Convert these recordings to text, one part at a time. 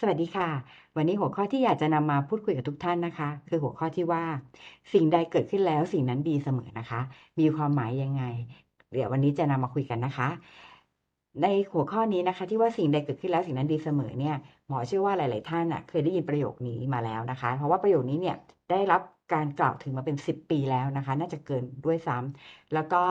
สวัสดีค่ะ วันนี้หัวข้อที่อยากจะนำมาพูดคุยกับทุกท่านนะคะ คือหัวข้อที่ว่า สิ่งใดเกิดขึ้นแล้วสิ่งนั้นดีเสมอนะคะ มีความหมายยังไง เดี๋ยววันนี้จะนำมาคุยกันนะคะ ในหัวข้อนี้นะคะ ที่ว่าสิ่งใดเกิดขึ้นแล้วสิ่งนั้นดีเสมอเนี่ยหมอเชื่อว่าหลาย ๆ ท่านอะเคยได้ยินประโยคนี้มาแล้วนะคะ เพราะว่าประโยคนี้เนี่ยได้รับการกล่าวถึงมาเป็น 10 ปีแล้วนะคะ น่าจะเกินด้วยซ้ำแล้วก็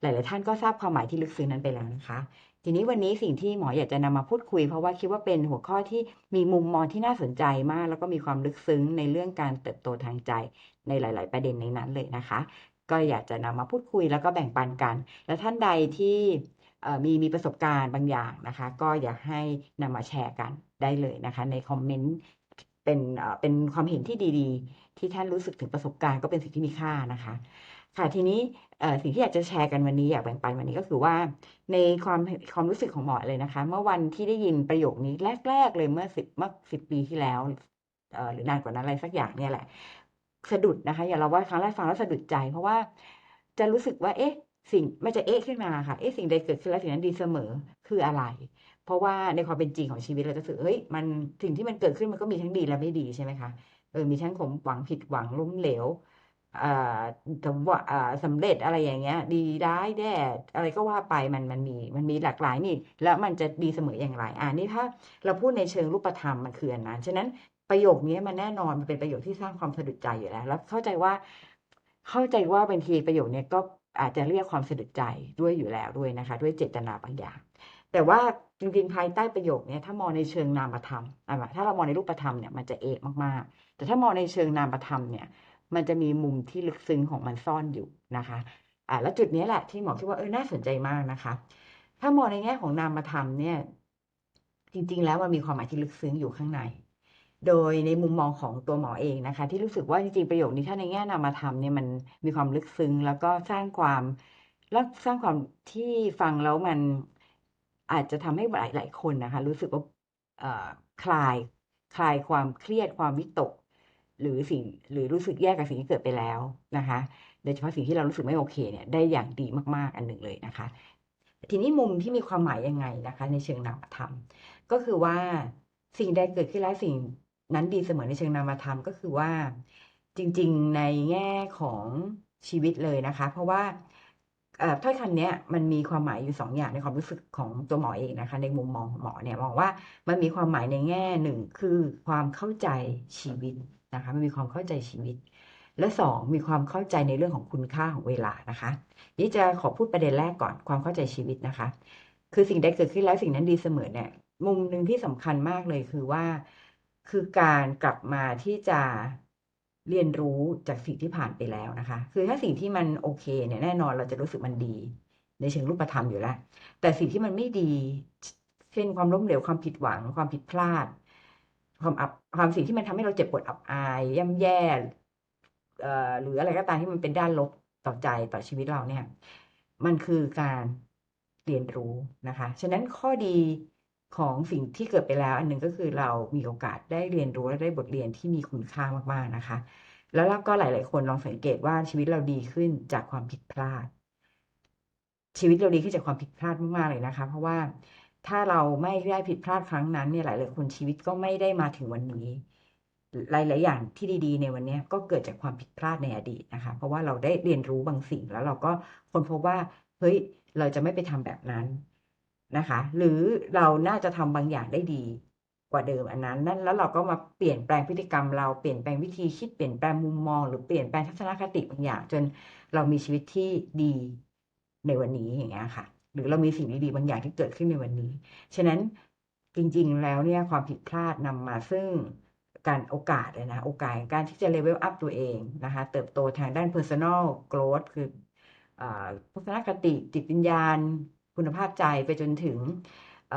หลาย ๆ ท่านก็ทราบความหมายที่ลึกซึ้งนั้นไปแล้วนะคะ ทีนี้วันนี้สิ่งที่หมออยากจะนำมาพูดคุย เพราะว่าคิดว่าเป็นหัวข้อที่มีมุมมองที่น่าสนใจมาก แล้วก็มีความลึกซึ้งในเรื่องการเติบโตทางใจในหลาย ๆ ประเด็นในนั้นเลยนะคะ ก็อยากจะนำมาพูดคุยแล้วก็แบ่งปันกัน และท่านใดที่มีมีประสบการณ์บางอย่างนะคะ ก็อยากให้นำมาแชร์กันได้เลยนะคะ ในคอมเมนต์เป็นเป็นความเห็นที่ดี ๆ ที่ท่านรู้สึกถึงประสบการณ์ก็เป็นสิ่งที่มีค่านะคะ ค่ะทีนี้สิ่งที่อยากจะแชร์กันวันนี้อยากแบ่งปันวันนี้ก็คือว่า ในความความรู้สึกของหมอเลยนะคะ เมื่อวันที่ได้ยินประโยคนี้แรก ๆ เลยเมื่อสิบเมื่อสิบปีที่แล้วหรือนานกว่านั้นอะไรสักอย่างเนี่ยแหละ สะดุดนะคะอย่าเราว่าครั้งแรกฟังแล้วสะดุดใจ เพราะว่าจะรู้สึกว่า เอ๊ะ สิ่งมันจะเอ๊ะขึ้นมาค่ะเอ๊ะสิ่งใดเกิดขึ้นแล้วสิ่งนั้นดีเสมอคืออะไร เพราะว่าในความเป็นจริงของชีวิตเราจะรู้สึกเฮ้ยมันสิ่งที่มันเกิดขึ้นมันก็มีทั้งดีและไม่ดีใช่ไหมคะเออมีทั้งสมหวังผิดหวังล้มเหลว สำว่าอ่าสำเร็จอะไรอย่างเงี้ย ดีร้ายแย่อะไรก็ว่าไปมันมันมีมันมีหลากหลายนี่ แล้วมันจะดีเสมออย่างไรอ่านี่ถ้าเราพูดในเชิงรูปธรรมมันคืออันนั้นฉะนั้นประโยคนี้มันแน่นอนมันเป็นประโยคที่สร้างความสะดุดใจอยู่แล้ว แล้วเข้าใจว่า เข้าใจว่าบางทีประโยคนี้ก็อาจจะเรียกความสะดุดใจด้วยอยู่แล้วด้วยนะคะ ด้วยเจตนาบางอย่าง แต่ว่าจริงๆภายใต้ประโยคนี้ถ้ามองในเชิงนามธรรมอะถ้าเรามองในรูปธรรมเนี่ยมันจะเอกมากๆ แต่ถ้ามองในเชิงนามธรรมเนี่ย มันจะมีมุมที่ลึกซึ้งของมันซ่อนอยู่นะคะอ่าแล้วจุดนี้แหละที่หมอคิดว่าเออน่าสนใจมากนะคะ ถ้ามองในแง่ของนามธรรมเนี่ย จริง ๆ แล้วมันมีความหมายที่ลึกซึ้งอยู่ข้างใน โดยในมุมมองของตัวหมอเองนะคะ ที่รู้สึกว่าจริงๆประโยคนี้ถ้าในแง่นามธรรมเนี่ยมันมีความลึกซึ้ง แล้วก็สร้างความแล้วสร้างความที่ฟังแล้วมันอาจจะทำให้หลายๆคนนะคะ รู้สึกว่าคลายคลายความเครียดความวิตก หรือสิ่งหรือรู้สึกแย่กับสิ่งที่เกิดไปแล้วนะคะโดยเฉพาะสิ่งที่เรารู้สึกไม่โอเคเนี่ยได้อย่างดีมากๆอันหนึ่งเลยนะคะ ทีนี้มุมที่มีความหมายยังไงนะคะ ในเชิงนามธรรม ก็คือว่าสิ่งใดเกิดขึ้นแล้วสิ่งนั้นดีเสมอในเชิงนามธรรมก็คือว่าจริงๆในแง่ของชีวิตเลยนะคะ เพราะว่าท่อถ้อยคำนี้มันมีความหมายอยู่สองอย่างในความรู้สึกของตัวหมอเองนะคะ ในมุมมองของหมอเนี่ยมองว่ามันมีความหมายในแง่หนึ่งคือความเข้าใจชีวิต นะคะมันมีความเข้าใจชีวิต และสองมีความเข้าใจในเรื่องของคุณค่าของเวลานะคะนี่จะขอพูดประเด็นแรกก่อนความเข้าใจชีวิตนะคะ คือสิ่งใดเกิดขึ้นแล้วสิ่งนั้นดีเสมอเนี่ยมุมหนึ่งที่สำคัญมากเลยคือว่า คือการกลับมาที่จะเรียนรู้จากสิ่งที่ผ่านไปแล้วนะคะ คือถ้าสิ่งที่มันโอเคเนี่ยแน่นอนเราจะรู้สึกมันดี ในเชิงรูปธรรมอยู่แล้ว แต่สิ่งที่มันไม่ดี เช่นความล้มเหลวความผิดหวังความผิดพลาด ความอับความสิ่งที่มันทำให้เราเจ็บปวดอับอายย่ำแย่หรืออะไรก็ตามที่มันเป็นด้านลบต่อใจต่อชีวิตเราเนี่ย มันคือการเรียนรู้นะคะ ฉะนั้นข้อดีของสิ่งที่เกิดไปแล้ว อันหนึ่งก็คือเรามีโอกาสได้เรียนรู้และได้บทเรียนที่มีคุณค่ามากๆนะคะ แล้วเราก็หลาย ๆ คนลองสังเกตว่าชีวิตเราดีขึ้นจากความผิดพลาด ชีวิตเราดีขึ้นจากความผิดพลาดมากๆเลยนะคะ เพราะว่า ถ้าเราไม่ได้ผิดพลาดครั้งนั้นเนี่ยหลายๆคนชีวิตก็ไม่ได้มาถึงวันนี้ หลาย ๆ อย่างที่ดีๆ ในวันนี้ก็เกิดจากความผิดพลาดในอดีตนะคะ เพราะว่าเราได้เรียนรู้บางสิ่งแล้วเราก็คนพบว่าเฮ้ยเราจะไม่ไปทำแบบนั้นนะคะ หรือเราน่าจะทำบางอย่างได้ดีกว่าเดิมอันนั้นนั่นแล้วเราก็มาเปลี่ยนแปลงพฤติกรรมเราเปลี่ยนแปลงวิธีคิดเปลี่ยนแปลงมุมมอง หรือเปลี่ยนแปลงทัศนคติบางอย่างจนเรามีชีวิตที่ดีในวันนี้อย่างเงี้ยค่ะ หรือเรามีสิ่งดีๆบางอย่างที่เกิดขึ้นในวันนี้ ฉะนั้นจริงๆแล้วเนี่ยความผิดพลาดนำมาซึ่งการโอกาสเลยนะ โอกาสการที่จะ level up ตัวเองนะคะ เติบโตทางด้าน personal growth คืออ่าทัศนคติจิตวิญญาณ คุณภาพใจไปจนถึงเอ่อ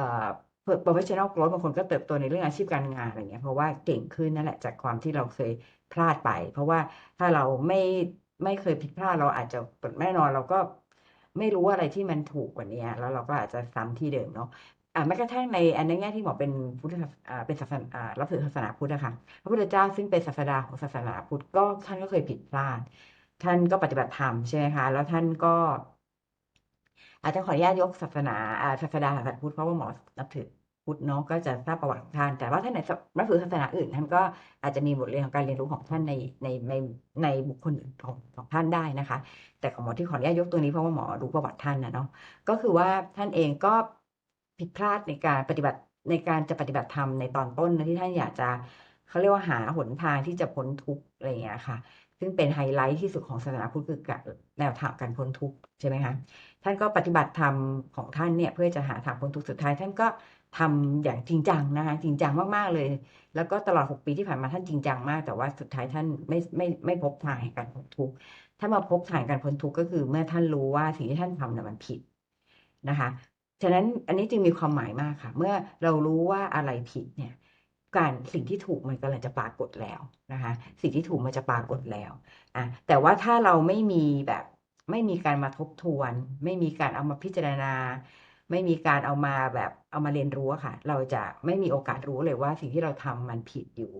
professional growth บางคนก็เติบโตในเรื่องอาชีพการงานอะไรเงี้ยเพราะว่าเก่งขึ้นนั่นแหละจากความที่เราเคยพลาดไป เพราะว่าถ้าเราไม่ไม่เคยผิดพลาดเราอาจจะแน่นอนเราก็ ไม่รู้อะไรที่มันถูกกว่านี้แล้วเราก็อาจจะซ้ำที่เดิมเนาะอ่าแม้กระทั่งในอันในแง่ที่หมอเป็นพุทธอ่าเป็นศาสนาอ่ารับถือศาสนาพุทธนะคะพระพุทธเจ้าซึ่งเป็นศาสดาของศาสนาพุทธก็ท่านก็เคยผิดพลาด ท่านก็ปฏิบัติธรรมใช่ไหมคะ แล้วท่านก็ อาจจะขออนุญาตยกศาสนาอ่าศาสดาศาสนาพุทธเพราะว่าหมอนับถือ พุทธเนาะก็จะทราบประวัติของท่าน แต่ว่าท่านในนับถือศาสนาอื่นท่านก็อาจจะมีบทเรียนของการเรียนรู้ของท่านในในในในบุคคลอื่นของของท่านได้นะคะ แต่ของหมอที่ขออนุญาตยกตัวนี้เพราะว่าหมอรู้ประวัติท่านนะเนาะก็คือว่าท่านเองก็ผิดพลาดในการปฏิบัติในการจะปฏิบัติธรรมในตอนต้นนะที่ท่านอยากจะเขาเรียกว่าหาหนทางที่จะพ้นทุกข์อะไรอย่างเงี้ยค่ะ ซึ่งเป็นไฮไลท์ที่สุดของศาสนาพุทธคือแนวทางการพ้นทุกข์ใช่ไหมคะท่านก็ปฏิบัติธรรมของท่านเนี่ยเพื่อจะหาทางพ้นทุกข์สุดท้าย ท่านก็ ทำอย่างจริงจังนะคะจริงจังมากๆเลย แล้วก็ตลอด 6 ปีที่ผ่านมาท่านจริงจังมาก แต่ว่าสุดท้ายท่านไม่ไม่ไม่พบทางแห่งการพ้นทุกข์ถ้ามาพบทางการพ้นทุกข์ก็คือ เมื่อท่านรู้ว่าสิ่งที่ท่านทำเนี่ยมันผิดนะคะฉะนั้นอันนี้จึงมีความหมายมากค่ะ เมื่อเรารู้ว่าอะไรผิดเนี่ยการสิ่งที่ถูกมันกำลังจะปรากฏแล้วนะคะ สิ่งที่ถูกมันจะปรากฏแล้วอะแต่ว่าถ้าเราไม่มีแบบไม่มีการมาทบทวน ไม่มีการเอามาพิจารณา ไม่มีการเอามาแบบเอามาเรียนรู้อะค่ะ เราจะไม่มีโอกาสรู้เลยว่าสิ่งที่เราทำมันผิดอยู่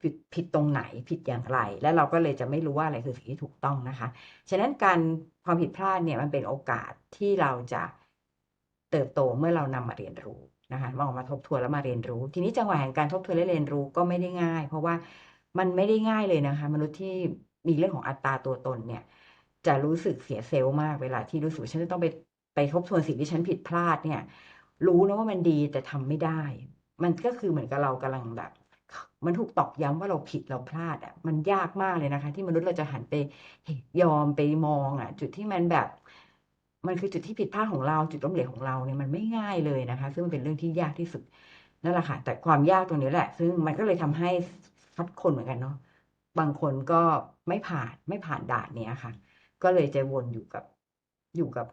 ผิดผิดตรงไหนผิดอย่างไร และเราก็เลยจะไม่รู้ว่าอะไรคือสิ่งที่ถูกต้องนะคะ ฉะนั้นการความผิดพลาดเนี่ยมันเป็นโอกาสที่เราจะเติบโตเมื่อเรานำมาเรียนรู้นะคะมาออกมาทบทวนแล้วมาเรียนรู้ ทีนี้จังหวะแห่งการทบทวนและเรียนรู้ก็ไม่ได้ง่าย เพราะว่ามันไม่ได้ง่ายเลยนะคะ มนุษย์ที่มีเรื่องของอัตราตัวตนเนี่ย จะรู้สึกเสียเซลล์มากเวลาที่รู้สึกฉันจะต้องไป ไปทบทวนสิ่งที่ฉันผิดพลาดเนี่ย รู้นะว่ามันดีแต่ทำไม่ได้ มันก็คือเหมือนกับเรากำลังแบบ มันถูกตอกย้ำว่าเราผิดเราพลาดอะ มันยากมากเลยนะคะ ที่มนุษย์เราจะหันไปยอมไปมองอะ จุดที่มันแบบ มันคือจุดที่ผิดพลาดของเราจุดล้มเหลวของเราเนี่ยมันไม่ง่ายเลยนะคะ ซึ่งมันเป็นเรื่องที่ยากที่สุดนั่นแหละค่ะ แต่ความยากตรงนี้แหละ ซึ่งมันก็เลยทำให้คัดคนเหมือนกันเนาะบางคนก็ไม่ผ่านไม่ผ่านด่านเนี้ยค่ะ ก็เลยจะวนอยู่กับอยู่กับ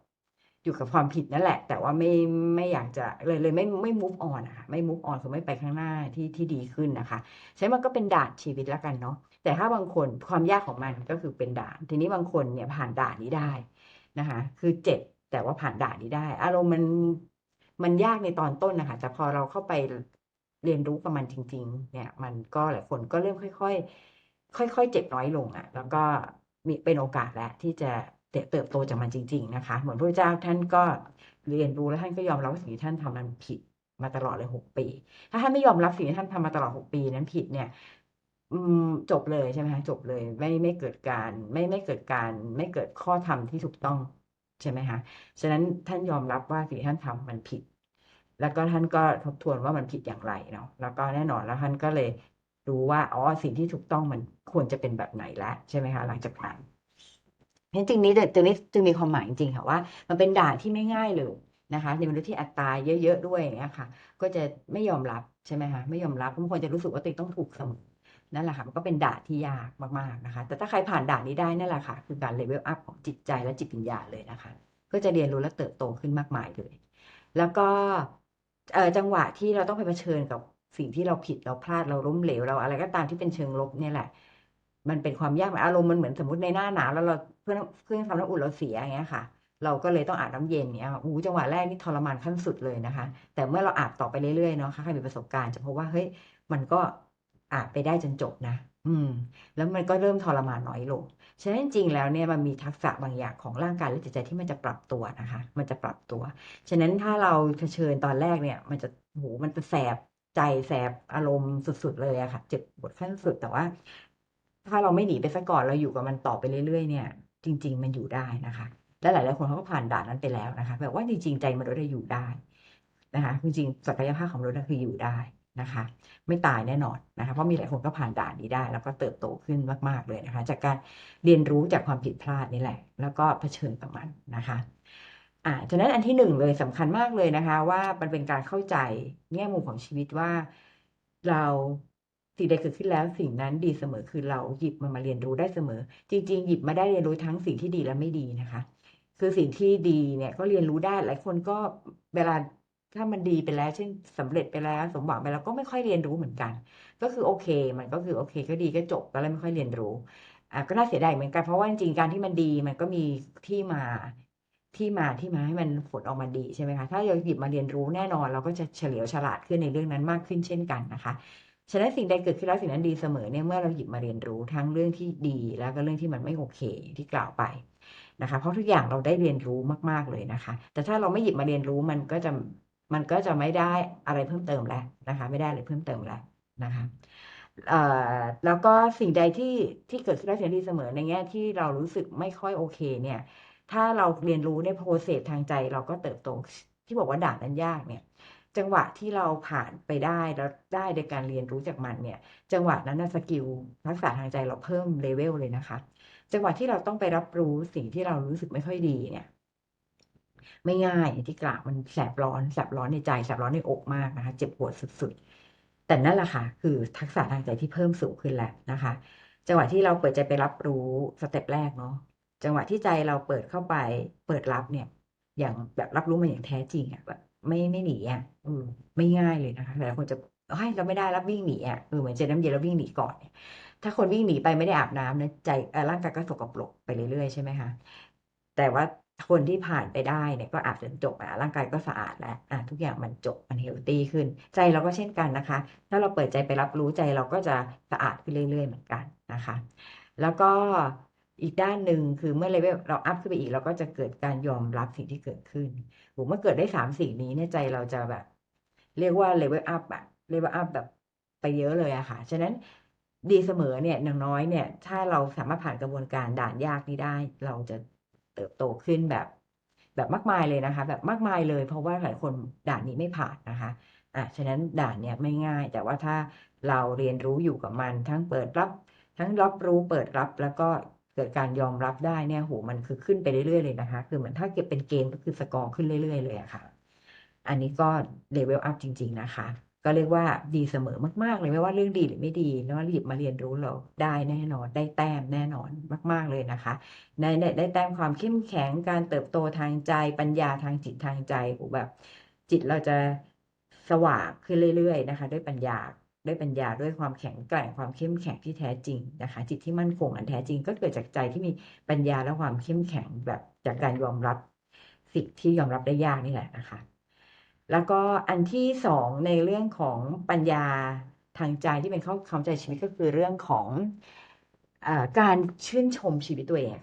อยู่กับความผิดนั่นแหละ แต่ว่าไม่ไม่อยากจะเลยเลยไม่ไม่ move on อะค่ะไม่ move on คือไม่ไปข้างหน้าที่ที่ดีขึ้นนะคะใช้มันก็เป็นด่านชีวิตแล้วกันเนาะแต่ถ้าบางคนความยากของมันก็คือเป็นด่าน ทีนี้บางคนเนี่ยผ่านด่านนี้ได้นะคะคือเจ็บแต่ว่าผ่านด่านนี้ได้ อารมณ์มันมันยากในตอนต้นนะคะแต่พอเราเข้าไปเรียนรู้กับมันจริง ๆ เนี่ย มันก็หลายคนก็เริ่มค่อย ๆ ค่อย ๆ เจ็บน้อยลงอะแล้วก็มีเป็นโอกาสแล้วที่จะ เติบโตจากมันจริง ๆ นะคะ เหมือนพระเจ้าท่านก็เรียนรู้แล้วท่านก็ยอมรับว่าสิ่งที่ท่านทำมันผิดมาตลอดเลยหกปี ถ้าท่านไม่ยอมรับสิ่งที่ท่านทำมาตลอดหกปีนั้นผิดเนี่ยจบเลยใช่ไหมคะจบเลยไม่ไม่เกิดการไม่ไม่เกิดการไม่เกิดข้อธรรมที่ถูกต้องใช่ไหมคะฉะนั้นท่านยอมรับว่าสิ่งที่ท่านทำมันผิด แล้วก็ท่านก็ทบทวนว่ามันผิดอย่างไรเนาะแล้วก็แน่นอนแล้วท่านก็เลยรู้ว่าอ๋อสิ่งที่ถูกต้องมันควรจะเป็นแบบไหนแล้วใช่ไหมคะหลังจากนั้น เพราะจริงนี้แต่จิงนี้จึงมีความหมายจริงๆค่ะว่า มันเป็นด่านที่ไม่ง่ายเลยนะคะในมนุษย์ที่อัตราเยอะ ๆ ด้วยอย่างเงี้ยค่ะ ก็จะไม่ยอมรับใช่ไหมคะไม่ยอมรับบางคนจะรู้สึกว่าตัวเองต้องถูกเสมอนั่นแหละค่ะมันก็เป็นด่านที่ยากมากๆนะคะ แต่ถ้าใครผ่านด่านนี้ได้นั่นแหละค่ะ คือการเลเวลอัพของจิตใจและจิตวิญญาณเลยนะคะ ก็จะเรียนรู้และเติบโตขึ้นมากมายเลย แล้วก็จังหวะที่เราต้องไปเผชิญกับสิ่งที่เราผิดเราพลาดเราล้มเหลวเราอะไรก็ตามที่เป็นเชิงลบเนี่ยแหละ มันเป็นความยากอารมณ์มันเหมือนสมมติในหน้าหนาวแล้วเราเพื่อนเครื่องทำน้ำอุ่นเราเสียอย่างเงี้ยค่ะ เราก็เลยต้องอาบน้ำเย็นเนี่ยอู้จังหวะแรกนี่ทรมานขั้นสุดเลยนะคะ แต่เมื่อเราอาบต่อไปเรื่อยๆเนาะใครมีประสบการณ์จะพบว่าเฮ้ยมันก็อาบไปได้จนจบนะ อืม แล้วมันก็เริ่มทรมานน้อยลง ฉะนั้นจริงแล้วเนี่ยมันมีทักษะบางอย่างของร่างกายและจิตใจที่มันจะปรับตัวนะคะ มันจะปรับตัว ฉะนั้นถ้าเราเผชิญตอนแรกเนี่ย มันจะโหมันจะแสบใจแสบอารมณ์สุดๆเลยอะค่ะ เจ็บปวดขั้นสุดแต่ว่า ถ้าเราไม่หนีไปซะก่อนเราอยู่กับมันต่อไปเรื่อยๆ เนี่ย จริง ๆ มันอยู่ได้นะคะ และหลายๆคนเขาก็ผ่านด่านนั้นไปแล้วนะคะแบบว่าจริงๆใจมนุษย์ได้อยู่ได้นะคะจริงๆศักยภาพของมนุษย์คืออยู่ได้นะคะ ไม่ตายแน่นอนนะคะเพราะมีหลายคนก็ผ่านด่านนี้ได้ แล้วก็เติบโตขึ้นมาก ๆเลยนะคะ จากการเรียนรู้จากความผิดพลาดนี่แหละ แล้วก็เผชิญกับมันนะคะอ่าฉะนั้นอันที่หนึ่งเลยสำคัญมากเลยนะคะ ว่ามันเป็นการเข้าใจแง่มุมของชีวิตว่าเรา สิ่งใดเกิดขึ้นแล้วสิ่งนั้นดีเสมอคือเราหยิบมันมาเรียนรู้ได้เสมอ จริง ๆ หยิบมาได้เรียนรู้ทั้งสิ่งที่ดีและไม่ดีนะคะ คือสิ่งที่ดีเนี่ยก็เรียนรู้ได้หลายคนก็เวลาถ้ามันดีไปแล้ว เช่นสำเร็จไปแล้ว สมหวังไปแล้วก็ไม่ค่อยเรียนรู้เหมือนกัน ก็คือโอเค มันก็คือโอเค ก็ดีก็จบก็เลยไม่ค่อยเรียนรู้อะก็น่าเสียดายเหมือนกันเพราะว่าจริงๆการที่มันดีมันก็มีที่มาที่มาที่มาให้มันผลออกมาดีใช่ไหมคะ ถ้าเราหยิบมาเรียนรู้แน่นอน เราก็จะเฉลียวฉลาดขึ้นในเรื่องนั้นมากขึ้นเช่นกันนะคะ ฉะนั้นสิ่งใดเกิดขึ้นแล้วสิ่งนั้นดีเสมอเนี่ยเมื่อเราหยิบมาเรียนรู้ทั้งเรื่องที่ดีแล้วก็เรื่องที่มันไม่โอเคที่กล่าวไปนะคะ เพราะทุกอย่างเราได้เรียนรู้มาก ๆเลยนะคะ แต่ถ้าเราไม่หยิบมาเรียนรู้มันก็จะมันก็จะไม่ได้อะไรเพิ่มเติมแล้วนะคะ ไม่ได้อะไรเพิ่มเติมแล้วนะคะแล้วก็สิ่งใดที่ที่เกิดขึ้นได้เสียดีเสมอในแง่ที่เรารู้สึกไม่ค่อยโอเคเนี่ย ถ้าเราเรียนรู้ในโปรเซสทางใจเราก็เติบโตที่บอกว่าด่านนั้นยากเนี่ย จังหวะที่เราผ่านไปได้แล้วได้โดยการเรียนรู้จากมันเนี่ย จังหวะนั้นนะสกิลทักษะทางใจเราเพิ่มเลเวลเลยนะคะ จังหวะที่เราต้องไปรับรู้สิ่งที่เรารู้สึกไม่ค่อยดีเนี่ย ไม่ง่ายที่กล่าวมันแสบร้อนแสบร้อนในใจแสบร้อนในอกมากนะคะ เจ็บปวดสุดๆ แต่นั่นแหละค่ะ คือทักษะทางใจที่เพิ่มสูงขึ้นแหล้วนะคะ จังหวะที่เราเปิดใจไปรับรู้สเต็ปแรกเนาะจังหวะที่ใจเราเปิดเข้าไปเปิดรับเนี่ย อย่างแบบรับรู้มันอย่างแท้จริงอะแบบ ไม่ไม่หนีอะเออไม่ง่ายเลยนะคะหลายคนจะเฮ้ยเราไม่ได้รับวิ่งหนีอะเออเหมือนเจอน้ำเย็นแล้ววิ่งหนีก่อนเนี่ยถ้าคนวิ่งหนีไปไม่ได้อาบน้ำนะใจร่างกายก็สกปรกไปเรื่อยๆใช่ไหมคะแต่ว่าคนที่ผ่านไปได้เนี่ยก็อาบจนจบอะร่างกายก็สะอาดแล้วอะทุกอย่างมันจบมันเฮลตี้ขึ้น ใจเราก็เช่นกันนะคะ ถ้าเราเปิดใจไปรับรู้ใจเราก็จะสะอาดขึ้นเรื่อย ๆ เหมือนกันนะคะ แล้วก็ อีกด้านหนึ่งคือเมื่อเลเวลเราอัพขึ้นไปอีก เราก็จะเกิดการยอมรับสิ่งที่เกิดขึ้นโหเมื่อเกิดได้สามสิ่งนี้เนี่ยใจเราจะแบบ เรียกว่าเลเวลอัพอะเลเวลอัพแบบไปเยอะเลยอะค่ะ ฉะนั้นดีเสมอเนี่ยอย่างน้อยเนี่ย ถ้าเราสามารถผ่านกระบวนการด่านยากนี้ได้ เราจะเติบโตขึ้นแบบ แบบมากมายเลยนะคะ แบบมากมายเลย เพราะว่าหลายคนด่านนี้ไม่ผ่านนะคะอะฉะนั้นด่านเนี่ยไม่ง่าย แต่ว่าถ้าเราเรียนรู้อยู่กับมัน ทั้งเปิดรับ ทั้งรับรู้เปิดรับแล้วก็ เกิดการยอมรับได้เนี่ยโหมันคือขึ้นไปเรื่อยๆเลยนะคะ คือเหมือนถ้าเก็บเป็นเกมก็คือสกอร์ขึ้นเรื่อยๆเลยอะค่ะ อันนี้ก็เลเวลอัพจริง ๆ นะคะ ก็เรียกว่าดีเสมอมากๆเลยไม่ว่าเรื่องดีหรือไม่ดีแล้วหยิบมาเรียนรู้เราได้แน่นอนได้แต้มแน่นอนมาก ๆเลยนะคะได้ได้แต้มความเข้มแข็งการเติบโตทางใจปัญญาทางจิตทางใจโอ้แบบ จิตเราจะสว่างขึ้นเรื่อย ๆ นะคะ ด้วยปัญญา ด้วยปัญญาด้วยความแข็งแกร่งความเข้มแข็งที่แท้จริงนะคะ จิตที่มั่นคงอันแท้จริง ก็เกิดจากใจที่มีปัญญาและความเข้มแข็งแบบจากการยอมรับสิ่งที่ยอมรับได้ยากนี่แหละนะคะ แล้วก็อันที่สองในเรื่องของปัญญาทางใจที่เป็นเข้าเข้าใจชีวิตก็คือเรื่องของอการชื่นชมชีวิตตัวเอง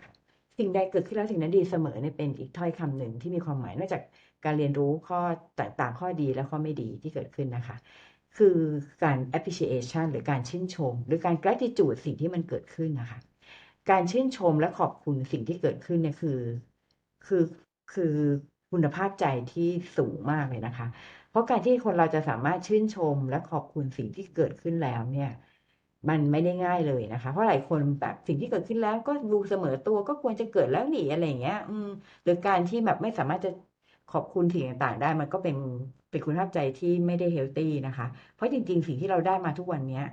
สิ่งใดเกิดขึ้นแล้วสิ่งนั้นดีเสมอเนี่ยเป็นอีกถ้อยคำหนึ่งที่มีความหมายนอกจากการเรียนรู้ข้อต่างๆ ข้อดีและข้อไม่ดีที่เกิดขึ้นนะคะ คือการ appreciation หรือการชื่นชม หรือการ gratitude สิ่งที่มันเกิดขึ้นนะคะ การชื่นชมและขอบคุณสิ่งที่เกิดขึ้นเนี่ยคือ คือคือคุณภาพใจที่สูงมากเลยนะคะ เพราะการที่คนเราจะสามารถชื่นชมและขอบคุณสิ่งที่เกิดขึ้นแล้วเนี่ยมันไม่ได้ง่ายเลยนะคะ เพราะหลายคนแบบสิ่งที่เกิดขึ้นแล้วก็ดูเสมอตัวก็ควรจะเกิดแล้วหนีอะไรอย่างเงี้ย อืมหรือการที่แบบไม่สามารถจะ ขอบคุณสิ่งต่างๆได้มันก็เป็นเป็นคุณภาพใจที่ไม่ได้เฮลตี้นะคะ เพราะจริง ๆ สิ่งที่เราได้มาทุกวันเนี้ย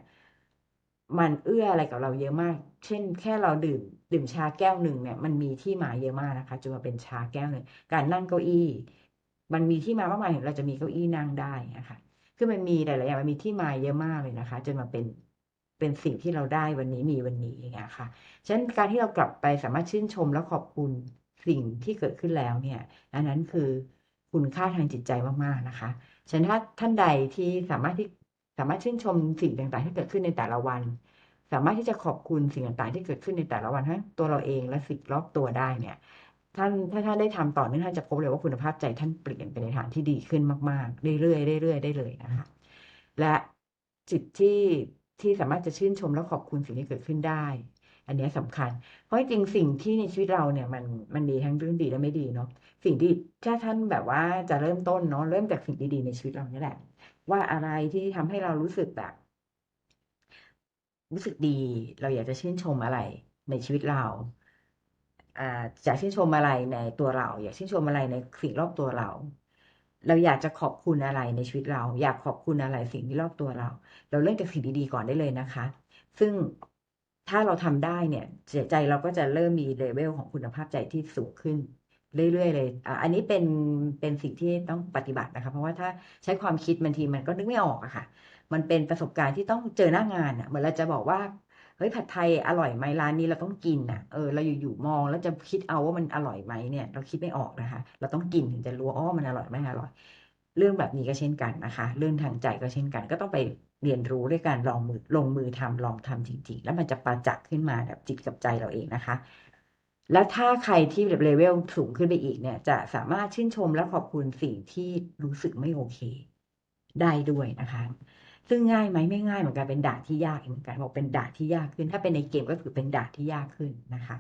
มันเอื้ออะไรกับเราเยอะมาก เช่น แค่เราดื่ม ดื่มชาแก้วหนึ่งเนี่ย มันมีที่มาเยอะมากนะคะจนมาเป็นชาแก้วหนึ่งการนั่งเก้าอี้ มันมีที่มามากมายเราจะมีเก้าอี้นั่งได้นะคะคือมันมีหลายๆอย่างมันมีที่มาเยอะมากเลยนะคะ จนมาเป็นเป็นสิ่งที่เราได้วันนี้มีวันนี้อย่างเงี้ยค่ะฉะนั้นการที่เรากลับไปสามารถชื่นชมและขอบคุณ สิ่งที่เกิดขึ้นแล้วเนี่ยอันนั้นคือคุณค่าทางจิตใจมากๆนะคะฉะนั้นถ้าท่านใดที่สามารถที่สามารถชื่นชมสิ่งต่างๆ ที่เกิดขึ้นในแต่ละวัน สามารถที่จะขอบคุณสิ่งต่างๆ ที่เกิดขึ้นในแต่ละวันทั้งตัวเราเองและสิ่งรอบตัวได้เนี่ยท่านถ้าท่านได้ทำต่อเนื่องท่านจะพบเลยว่าคุณภาพใจท่านเปลี่ยนไปในทางที่ดีขึ้นมากๆเรื่อยๆเรื่อยๆได้เลยนะคะและจิตที่ที่สามารถจะชื่นชมและขอบคุณสิ่งที่เกิดขึ้นได้ อันนี้สำคัญ เพราะจริงสิ่งที่ในชีวิตเราเนี่ยมันมันมีทั้งเรื่องดีและไม่ดีเนาะสิ่งที่ถ้าท่านแบบว่าจะเริ่มต้นเนาะเริ่มจากสิ่งดีๆในชีวิตเรานี่แหละ ว่าอะไรที่ทำให้เรารู้สึกแบบรู้สึกดี เราอยากจะชื่นชมอะไรในชีวิตเราอ่าอยากชื่นชมอะไรในตัวเรา อยากชื่นชมอะไรในสิ่งรอบตัวเรา เราอยากจะขอบคุณอะไรในชีวิตเรา อยากขอบคุณอะไรสิ่งที่รอบตัวเรา เราเริ่มจากสิ่งดีๆก่อนได้เลยนะคะ ซึ่ง ถ้าเราทำได้เนี่ยใจเราก็จะเริ่มมีเลเวลของคุณภาพใจที่สูงขึ้นเรื่อยๆเลยอันนี้เป็นเป็นสิ่งที่ต้องปฏิบัตินะคะ เพราะว่าถ้าใช้ความคิดบางทีมันก็นึกไม่ออกอะค่ะ มันเป็นประสบการณ์ที่ต้องเจอหน้างานอะเหมือนเราจะบอกว่าเฮ้ยผัดไทยอร่อยไหมร้านนี้เราต้องกินอะเออเราอยู่ๆมองแล้วจะคิดเอาว่ามันอร่อยไหมเนี่ย เราคิดไม่ออกนะคะ เราต้องกินถึงจะรู้อ๋อมันอร่อยไม่อร่อย เรื่องแบบนี้ก็เช่นกันนะคะ เรื่องทางใจก็เช่นกัน ก็ต้องไปเรียนรู้ด้วยการลองมือลงมือทำลองทำจริงๆ แล้วมันจะประจักษ์ขึ้นมาแบบจิตกับใจเราเองนะคะ แล้วถ้าใครที่เลเวลสูงขึ้นไปอีกเนี่ย จะสามารถชื่นชมและขอบคุณสิ่งที่รู้สึกไม่โอเค ได้ด้วยนะคะ ซึ่งง่ายไหมไม่ง่ายเหมือนกันเป็นด่านที่ยากเหมือนกันบอกเป็นด่านที่ยากขึ้น ถ้าเป็นในเกมก็คือเป็นด่านที่ยากขึ้นนะคะ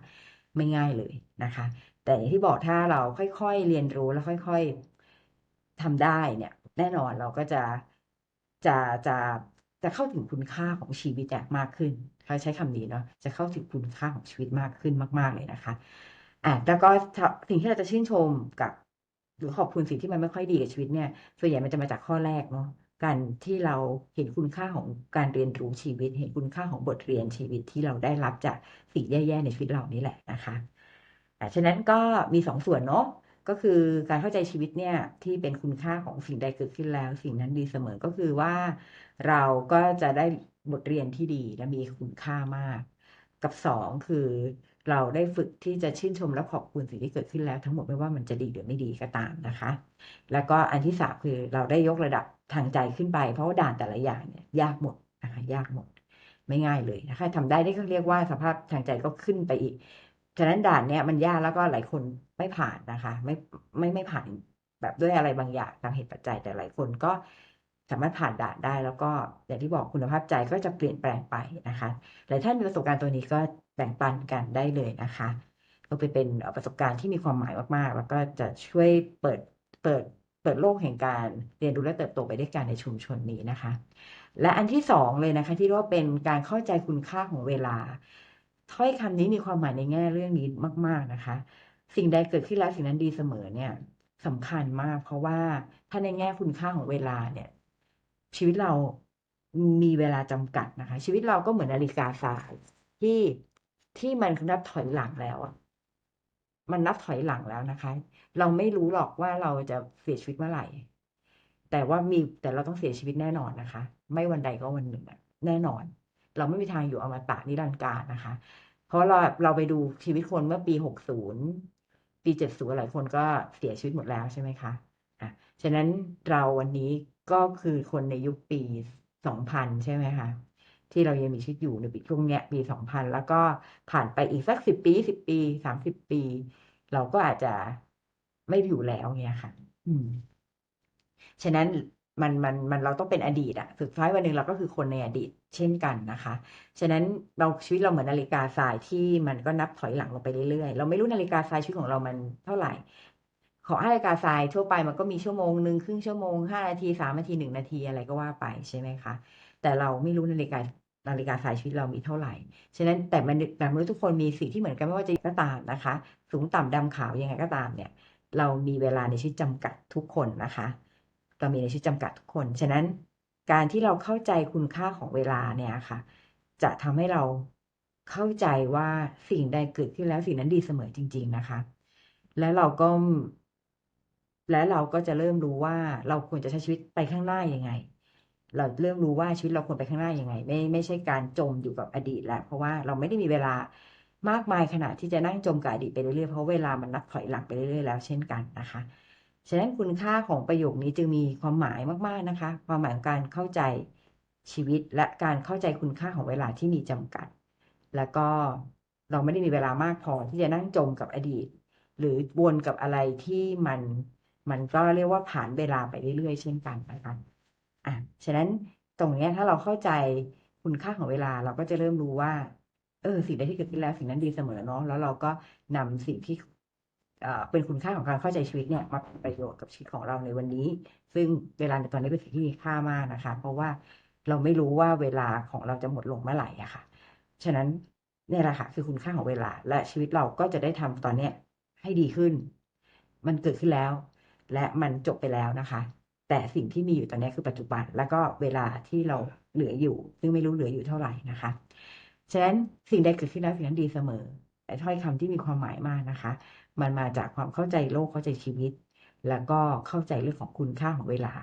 ไม่ง่ายเลยนะคะ แต่ที่บอกถ้าเราค่อยๆเรียนรู้แล้วค่อย ๆ ทำได้เนี่ย แน่นอนเราก็จะจะจะจะเข้าถึงคุณค่าของชีวิตมากขึ้นเขาใช้คำนี้เนาะจะเข้าถึงคุณค่าของชีวิตมากขึ้นมาก ๆ เลยนะคะอะแล้วก็สิ่งที่เราจะชื่นชมกับ หรือขอบคุณสิ่งที่มันไม่ค่อยดีกับชีวิตเนี่ยส่วนใหญ่มันจะมาจากข้อแรกเนาะการที่เราเห็นคุณค่าของการเรียนรู้ชีวิต เห็นคุณค่าของบทเรียนชีวิตที่เราได้รับจากสิ่งแย่ๆในชีวิตเรานี่แหละนะคะอะฉะนั้นก็มีสองส่วนเนาะ ก็คือการเข้าใจชีวิตเนี่ยที่เป็นคุณค่าของสิ่งใดเกิดขึ้นแล้ว สิ่งนั้นดีเสมอก็คือว่า เราก็จะได้บทเรียนที่ดีและมีคุณค่ามาก กับสองคือเราได้ฝึกที่จะชื่นชมและขอบคุณสิ่งที่เกิดขึ้นแล้ว ทั้งหมดไม่ว่ามันจะดีหรือไม่ดีก็ตามนะคะ แล้วก็อันที่สามคือเราได้ยกระดับทางใจขึ้นไป เพราะว่าด่านแต่ละอย่างเนี่ยยากหมดนะคะยากหมด ไม่ง่ายเลยนะคะทำได้นี่ก็เรียกว่าสภาพทางใจก็ขึ้นไปอีก ฉะนั้นด่านเนี่ยมันยากแล้วก็หลายคนไม่ผ่านนะคะ ไม่ไม่ไม่ผ่านแบบด้วยอะไรบางอย่างตามเหตุปัจจัยแต่หลายคนก็สามารถผ่านด่านได้แล้วก็อย่างที่บอกคุณภาพใจก็จะเปลี่ยนแปลงไปนะคะหลายท่านมีประสบการณ์ตัวนี้ก็แบ่งปันกันได้เลยนะคะก็ไปเป็นประสบการณ์ที่มีความหมายมากๆ แล้วก็จะช่วยเปิดเปิดเปิดโลกแห่งการเรียนรู้และเติบโตไปด้วยกันในชุมชนนี้นะคะ และอันที่สองเลยนะคะ ที่เรียกว่าเป็นการเข้าใจคุณค่าของเวลา ถ้อยคำนี้มีความหมายในแง่เรื่องนี้มาก ๆนะคะ สิ่งใดเกิดขึ้นแล้วสิ่งนั้นดีเสมอเนี่ยสำคัญมาก เพราะว่าถ้าในแง่คุณค่าของเวลาเนี่ย ชีวิตเรามีเวลาจำกัดนะคะ ชีวิตเราก็เหมือนนาฬิกาทรายที่ที่มันนับถอยหลังแล้วอะมันนับถอยหลังแล้วนะคะ เราไม่รู้หรอกว่าเราจะเสียชีวิตเมื่อไหร่ แต่ว่ามีแต่เราต้องเสียชีวิตแน่นอนนะคะ ไม่วันใดก็วันหนึ่งแน่นอน เราไม่มีทางอยู่อมตะนิรันดร์การนะคะ เพราะเราเราไปดูชีวิตคนเมื่อปีหกศูนย์ปีเจ็ดศูนย์หลายคนก็เสียชีวิตหมดแล้วใช่ไหมคะอะฉะนั้นเราวันนี้ก็คือคนในยุคปีสองพันใช่ไหมคะที่เรายังมีชีวิตอยู่ในปีช่วงเนี้ยปีสองพันแล้วก็ผ่านไปอีกสักสิบปีสิบปีสามสิบปี เราก็อาจจะไม่อยู่แล้วเนี่ยค่ะ อืม ฉะนั้นมันมันมันเราต้องเป็นอดีตอะสุดท้ายวันหนึ่งเราก็คือคนในอดีต เช่นกันนะคะ ฉะนั้นเราชีวิตเราเหมือนนาฬิกาทรายที่มันก็นับถอยหลังลงไปเรื่อยๆ เราไม่รู้นาฬิกาทรายชีวิตของเรามันเท่าไหร่ ขอให้นาฬิกาทรายทั่วไปมันก็มีชั่วโมงหนึ่งครึ่งชั่วโมงห้านาทีสามนาทีหนึ่งนาทีอะไรก็ว่าไปใช่ไหมคะ แต่เราไม่รู้นาฬิกานาฬิกาทรายชีวิตเรามีเท่าไหร่ ฉะนั้นแต่มันแต่มนุษย์ทุกคนมีสิ่งที่เหมือนกันไม่ว่าจะก็ตามนะคะ สูงต่ำดำขาวยังไงก็ตามเนี่ย เรามีเวลาในชีวิตจำกัดทุกคนนะคะ เรามีในชีวิตจำกัดทุกคน ฉะนั้น การที่เราเข้าใจคุณค่าของเวลาเนี่ยค่ะ จะทำให้เราเข้าใจว่าสิ่งใดเกิดขึ้นแล้วสิ่งนั้นดีเสมอจริง ๆนะคะ และเราก็ และเราก็จะเริ่มรู้ว่าเราควรจะใช้ชีวิตไปข้างหน้ายังไง เราเริ่มรู้ว่าชีวิตเราควรไปข้างหน้ายังไง ไม่ไม่ใช่การจมอยู่กับอดีตแล้วเพราะว่าเราไม่ได้มีเวลามากมายขนาดที่จะนั่งจมกับอดีตไปเรื่อยๆเพราะเวลามันนับถอยหลังไปเรื่อยๆแล้วเช่นกันนะคะ ฉะนั้นคุณค่าของประโยคนี้จึงมีความหมายมากๆนะคะ ความหมายของการเข้าใจชีวิตและการเข้าใจคุณค่าของเวลาที่มีจำกัด แล้วก็เราไม่ได้มีเวลามากพอที่จะนั่งจมกับอดีต หรือวนกับอะไรที่มันมันก็เรียกว่าผ่านเวลาไปเรื่อยๆ เช่นกันนะคะอะฉะนั้นตรงนี้ถ้าเราเข้าใจคุณค่าของเวลาเราก็จะเริ่มรู้ว่า เออสิ่งใดที่เกิดขึ้นแล้วสิ่งนั้นดีเสมอเนาะแล้วเราก็นำสิ่งที่ เป็นคุณค่าของการเข้าใจชีวิตเนี่ยมาเป็นประโยชน์กับชีวิตของเราในวันนี้ ซึ่งเวลาในตอนนี้เป็นสิ่งที่มีค่ามากนะคะ เพราะว่าเราไม่รู้ว่าเวลาของเราจะหมดลงเมื่อไหร่อะค่ะ ฉะนั้นนี่แหละค่ะคือคุณค่าของเวลา และชีวิตเราก็จะได้ทำตอนเนี้ยให้ดีขึ้น มันเกิดขึ้นแล้ว และมันจบไปแล้วนะคะ แต่สิ่งที่มีอยู่ตอนนี้คือปัจจุบัน แล้วก็เวลาที่เราเหลืออยู่ ซึ่งไม่รู้เหลืออยู่เท่าไหร่นะคะ ฉะนั้นสิ่งใดเกิดขึ้นแล้วสิ่งนั้นดีเสมอแต่ถ้อยคำที่มีความหมายมากนะคะ มันมาจากความเข้าใจโลกเข้าใจชีวิต แล้วก็เข้าใจเรื่องของคุณค่าของเวลา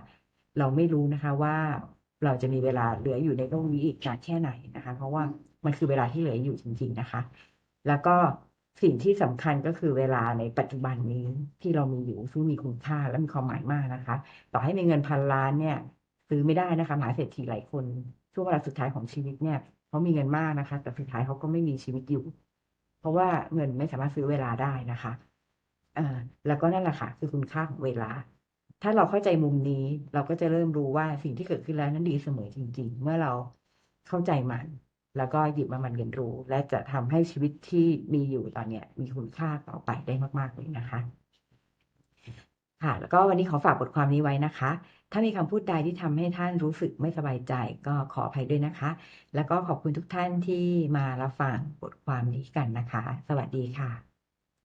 เราไม่รู้นะคะว่าเราจะมีเวลาเหลืออยู่ในโลกนี้อีกนานแค่ไหนนะคะ เพราะว่ามันคือเวลาที่เหลืออยู่จริง ๆนะคะ แล้วก็สิ่งที่สำคัญก็คือเวลาในปัจจุบันนี้ที่เรามีอยู่ซึ่งมีคุณค่าและมีความหมายมากนะคะ ต่อให้มีเงินพันล้านเนี่ย ซื้อไม่ได้นะคะมหาเศรษฐีหลายคนช่วงเวลาสุดท้ายของชีวิตเนี่ยเขามีเงินมากนะคะ แต่สุดท้ายเขาก็ไม่มีชีวิตอยู่ เพราะว่าเงินไม่สามารถซื้อเวลาได้นะคะ แล้วก็นั่นแหละค่ะคือคุณค่าของเวลา ถ้าเราเข้าใจมุมนี้ เราก็จะเริ่มรู้ว่าสิ่งที่เกิดขึ้นแล้วนั้นดีเสมอจริง ๆ เมื่อเราเข้าใจมัน แล้วก็หยิบมามันเรียนรู้ และจะทำให้ชีวิตที่มีอยู่ตอนเนี้ยมีคุณค่าต่อไปได้มาก ๆเลยนะคะ ค่ะ แล้วก็วันนี้ขอฝากบทความนี้ไว้นะคะ ถ้ามีคำพูดใดที่ทำให้ท่านรู้สึกไม่สบายใจ ก็ขออภัยด้วยนะคะ แล้วก็ขอบคุณทุกท่านที่มารับฟังบทความนี้กันนะคะ สวัสดีค่ะ